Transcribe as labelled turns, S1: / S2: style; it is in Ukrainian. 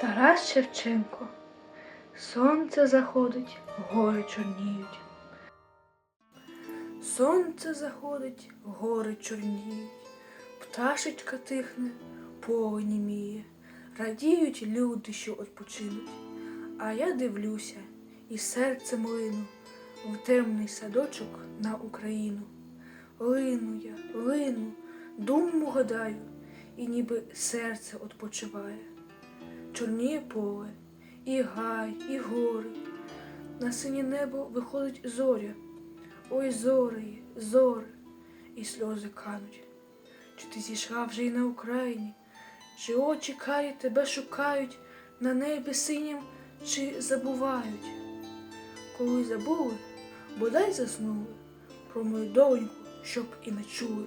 S1: Тарас Шевченко. Сонце заходить, гори чорніють. Сонце заходить, гори чорніють, пташечка тихне, поле німіє, радіють люди, що відпочинуть. А я дивлюся, і серцем лину в темний садочок на Україну. Лину я, лину, думу гадаю, і ніби серце відпочиває. Чорніє поле, і гай, і гори. На синє небо виходить зоря. Ой, зорі, зори, і сльози кануть. Чи ти зійшла вже й на Україні? Чи очі карі тебе шукають на небі синім, чи забувають? Коли забули, бодай заснули про мою доньку, щоб і не чули.